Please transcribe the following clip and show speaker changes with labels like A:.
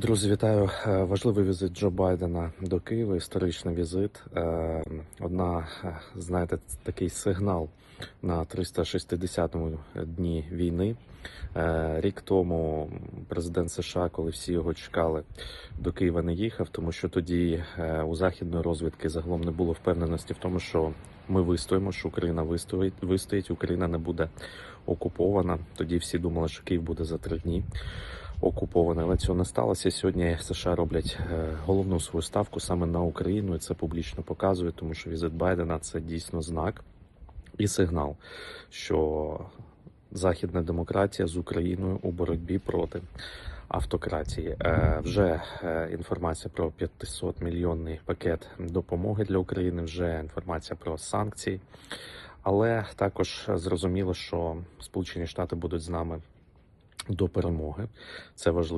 A: Друзі, вітаю. Е, Важливий візит Джо Байдена до Києва. Історичний візит. Е, Одна, е, знаєте, такий сигнал на 360-му дні війни. Рік тому президент США, коли всі його чекали, до Києва не їхав, тому що тоді у західної розвідки загалом не було впевненості в тому, що ми вистоїмо, що Україна вистоїть, вистоїть, Україна не буде окупована. Тоді всі думали, що Київ буде за три дні окупований, але цього не сталося. Сьогодні США роблять е, головну свою ставку саме на Україну, і це публічно показує, тому що візит Байдена це дійсно знак і сигнал, що західна демократія з Україною у боротьбі проти автократії. Е, Вже е, інформація про 500 мільйонний пакет допомоги для України. Вже інформація про санкції. Але також зрозуміло, що Сполучені Штати будуть з нами до перемоги. Це важливо.